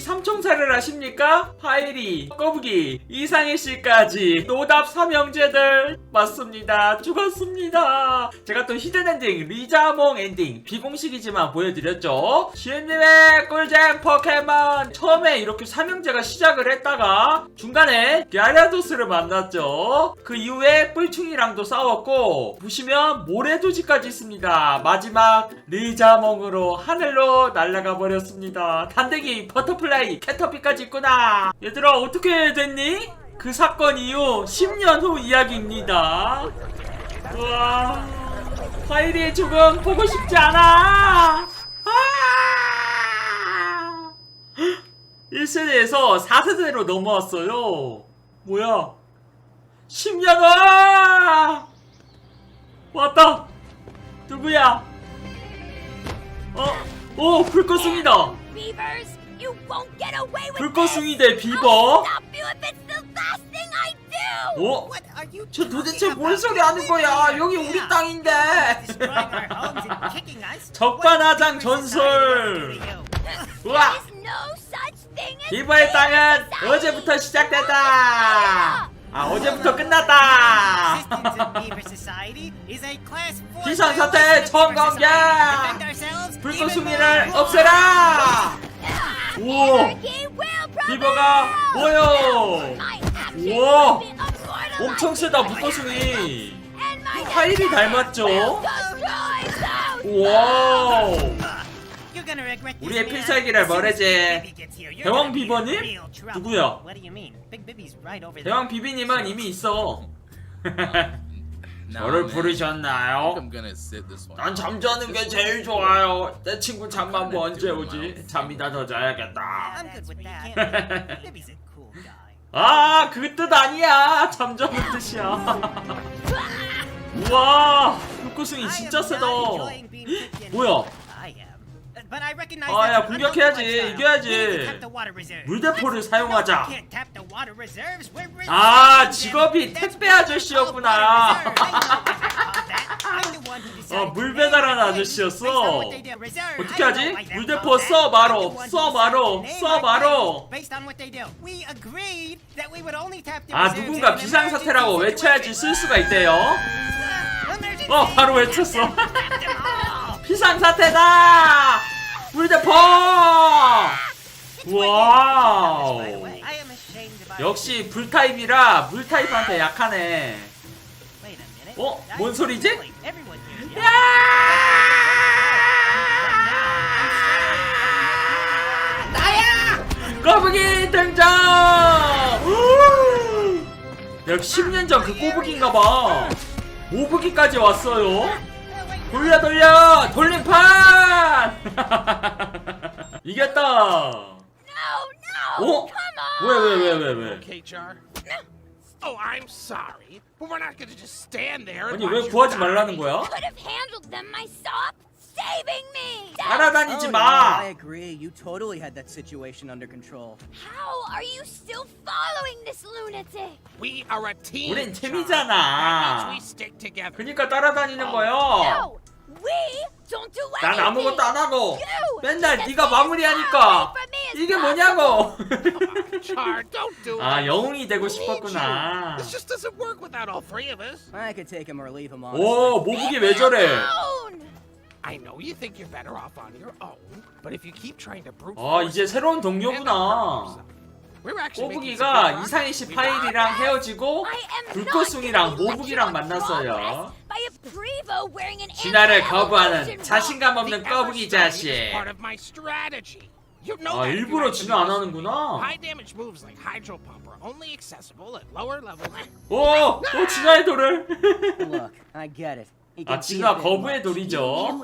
이 삼총사를 아십니까? 파이리, 거북이, 이상희 씨까지 노답 삼형제들 맞습니다. 죽었습니다. 제가 또 히든 엔딩, 리자몽 엔딩 비공식이지만 보여드렸죠. 시은님의 꿀잼 포켓몬 처음에 이렇게 삼형제가 시작을 했다가 중간에 갸랴도스를 만났죠. 그 이후에 뿔충이랑도 싸웠고 보시면 모래도지까지 있습니다. 마지막 리자몽으로 하늘로 날아가 버렸습니다. 단대기, 버터플라이, 캐터피까지 있구나. 얘들아 어떻게 됐니? 그 사건 이후 10년 후 이야기입니다. 우와, 파이리의 죽음 보고 싶지 않아. 아! 1세대에서 4세대로 넘어왔어요. 뭐야? 10년 와! 왔다. 누구야? 어? 오, 불꽃숭이다. Beavers, you won't get away with 불꽃숭이 대 this. 비버. I'll stop you if it's the last thing I do. 어? What are you 저 도대체 뭔? 소리 하는 거야? 여기 우리. 땅인데. 적반하장 What 전설. 우와. 비버의 땅은. 어제부터 시작됐다. 아, 어제부터 끝났다. Society. Defend ourselves even 불꽃숭이를. 없애라. 우와. My actions 우와. 엄청 세다 파일이 desire 닮았죠? will destroy those 와. You're gonna regret this, 우리의. 필살기를 you're 대왕 비버님? 누구야? 대왕 비비님은 이미 있어. 저를. 부르셨나요? I think I'm gonna sit this one. 난 잠자는 게 제일 좋아요. 내 친구 잠만 뭐 언제 오지? 잠이나 더 자야겠다. I'm good with that. Bibby's a cool guy. 아, 그 뜻 아니야. 잠자는 뜻이야. 우와, I 진짜 세다. not enjoying being kicked in. 뭐야? 아, 야, 공격해야지. 이겨야지. 물대포를 사용하자. 아, 직업이 택배 아저씨였구나. 어, 물 배달하는 아저씨였어. 어떻게 하지? 물대포. 써 바로, 써 바로, 써 바로. 아, 누군가 비상사태라고 외쳐야지 쓸. 수가 있대요. 어, 바로 외쳤어. 비상사태다! 와우. ashamed about 역시 불타입이라 물타입한테 약하네. 어? 뭔 소리지? You. 나야! 꼬부기 등장! 우! 역시 10년 전 그 꼬부기인가봐. 모부기까지 왔어요. 돌려 돌려 돌림판! 이겼다. No, no. 어? Come on. 왜왜왜왜 왜? Okay, Char. Oh, I'm sorry, but we're not gonna just stand there and 아니 왜 watch you 구하지 die. 말라는 거야? Could have handled them myself, saving me. 따라다니지 Oh, 마. no, I agree. You totally had that situation under control. How are you still following this lunatic? We are a team. 우린. 팀이잖아. That means we stick together. 그니까 따라다니는 거요. No, we don't do 난 anything. 아무것도 안 하고 You 맨날 just 네가 stay 마무리하니까 away from me as 이게. 뭐냐고. Char, don't do it. 아 영웅이 되고. 싶었구나. This just doesn't work without all three of us. I could take him or leave him on. 오 모북이 왜 저래? Alone. I know you think you're better off on your own, but if you keep trying to brute 아 force 이제 새로운 동료구나. progress. 이상희 씨 파일이랑 헤어지고 I am not 불꽃숭이랑 gonna be 모북이랑 만났어요. progress By a prevo wearing an 진화를 거부하는. 자신감 The 없는 starting 자식. 아 일부러 진화 안 하는구나. 오, 또 진화의 돌을. Look, I get it. 아 진화 거부의 돌이죠.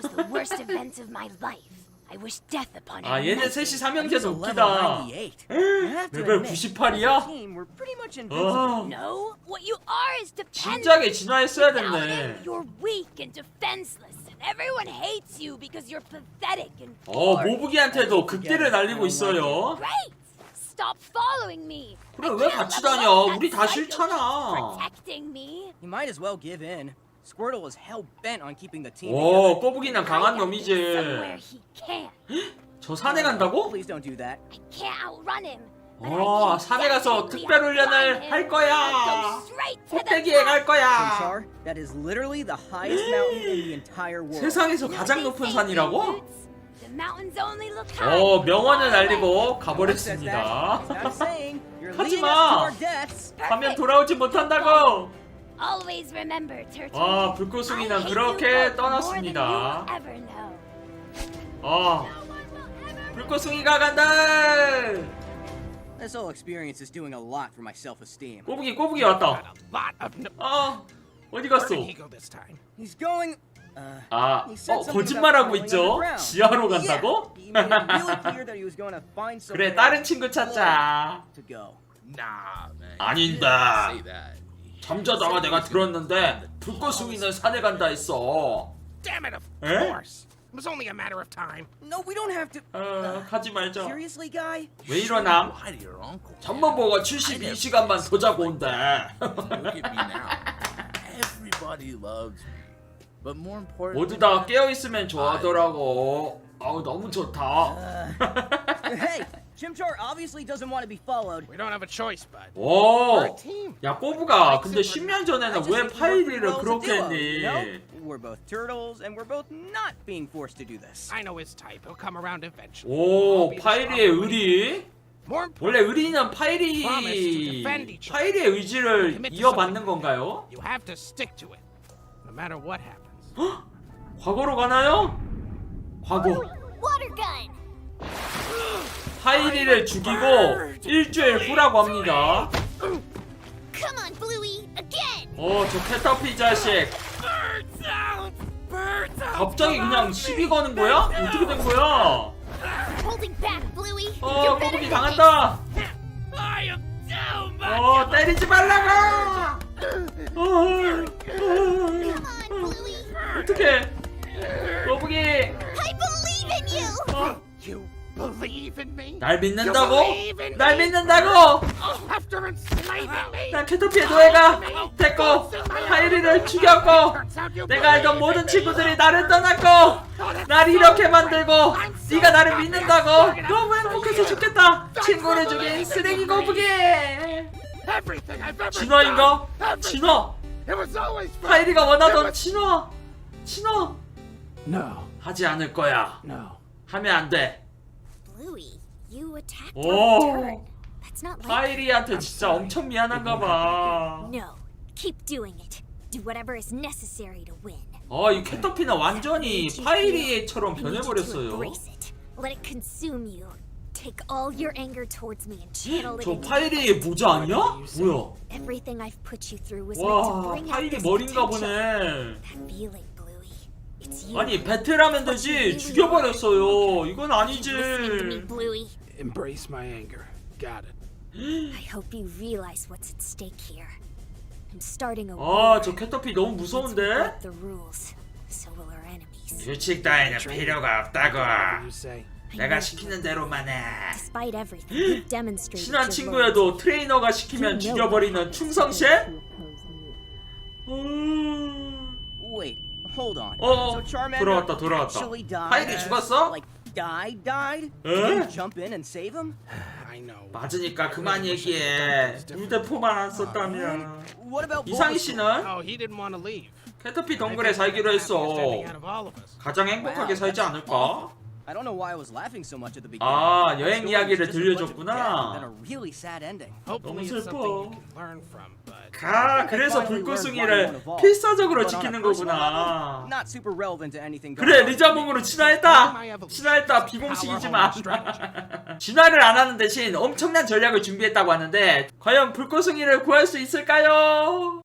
아 얘네. 셋이 삼형제도 웃기다. 98. I have to 레벨 admit, 98이야? the team were pretty much invincible. 아 No, what you are is dependent. 진작에 진화했어야 됐네. him, you're weak and defenseless, and everyone hates you because you're pathetic and 어. 모북이한테도 극딜을 날리고 있어요. Stop following me. 그래, 왜 같이 다녀? 우리 다 싫잖아. You might as well give in. Squirtle was hell bent on keeping the team 오. 꼬북이는 강한 놈이지. 저 산에 간다고? Please don't do that. I can't outrun him. 어, 산에 가서 특별 훈련을. 할 거야. I'll go straight to the 꼭대기에 갈 거야. Chimchar, that is literally the highest mountain in the entire world. 세상에서 가장 높은 산이라고? The mountains only look high 어, 명언을 날리고 says 가버렸습니다. that. It's not saying you're 하지 leading us to 마. our deaths. Perfect. 돌아오지 못한다고. Always remember, Turtle. hate you 그렇게 떠났습니다. you'll ever know. 아, No one will ever 불꽃숭이가 간다. This whole experience is doing a lot for my self-esteem. 꼬부기 꼬부기 왔다. 아, 어디 갔어? He's going. Uh, 아, 어 거짓말하고 있죠. 지하로 간다고? 그래, 다른 친구 찾자. 아닌데. 잠자다가 내가 들었는데 불꽃숭이는 산에 간다 했어. Damn it! Of Eh? course. It was only a matter of time. No, we don't have to. 어, 가지 말자. Seriously, guy? 왜 이러나? Lie to your uncle. 잠만보가 72시간만 더 자고 온대. Look at me now. Everybody loves me. But more important, 모두 다 깨어 있으면 좋아하더라고. 아우 너무 좋다. hey, Chimchar obviously doesn't want to be followed. We don't have a choice, bud. 오, We're a team. 야 꼬부가 근데 10년 I 전에는 왜 파이리를 그렇게 했니? We're both turtles, and we're both not being forced to do this. I know his type. He'll come around eventually. 오, 파이리의. 의리? More important, 원래 의리는 파이리. 파이리의 의지를 이어받는. 건가요? you have to stick to it, no matter what happens. 과거로 가나요? 과거. Water gun. 파이리를 죽이고 일주일 후라고 합니다. 어, 저 캐터피 자식. 갑자기 그냥 시비 거는 거야? 어떻게 된 거야? 어, 꼬부기 당한다. 어, 때리지 말라고. 어, 어, 날 믿는다고? 날 me? 믿는다고? 난 캐터피의 노예가. 됐고 파이리를 죽였고 내가 알던 모든. 친구들이 나를 떠났고 날 이렇게 만들고 네가 나를 믿는다고? 너무 행복해서 죽겠다. 친구를 죽인 쓰레기 거북이 진화인가? 진화 It was always for 파이리가 원하던 진화 진화 No, 하지 않을 거야. No. 하면 안돼 Bluey, you attacked Oh. our turn. That's not like 파이리한테 진짜 엄청 미안한가 봐 No, keep doing it. Do whatever is necessary to win. 어, 이 캐터피는 완전히 파이리처럼. I need you to 변해버렸어요 embrace it. Let it consume you. Take all your anger towards me and channel it 저 into 파이리의 모자 아니야? 뭐야? everything I've put you through was meant to 와 bring out 파이리 this 머린가 potential. 보네 That feeling. 아니 배틀하면 되지 죽여버렸어요 이건 아니지. Embrace my anger. Got it. I hope you realize what's at stake here. I'm starting a 아 war. 저 캐터피 너무 무서운데? the rules, so will our enemies. 규칙 따위는 필요가 없다고 you say. I 내가 시키는 대로만 해 Despite everything, you've demonstrated 친한 your 친구여도 트레이너가 시키면 죽여버리는 충성심? 음... Hold on. 어, so Charmander 돌아왔다, 돌아왔다. actually died? 파이리 죽었어? Like died, died? you jump in and save him? I know. 맞으니까 그만 얘기해 휴대폰만 안 썼다면 What about 이상희 Bulbasaur? 씨는 Oh, he didn't want to leave. 캐터피 동굴에 살기로 했어. 가장 행복하게 살지 않을까? I don't know why I was laughing so much at the beginning. 아, 여행 story was 이야기를 just a bunch of 들려줬구나. death and a really sad ending. Hopefully, 너무 슬퍼. 가 그래서 불꽃숭이를 필사적으로 지키는 거구나 Not super relevant to anything. going 그래 on. 리자몽으로 진화했다 진화했다 비공식이지만 진화를 안 하는 대신 엄청난 전략을 준비했다고 하는데 과연 불꽃숭이를 구할 수 있을까요?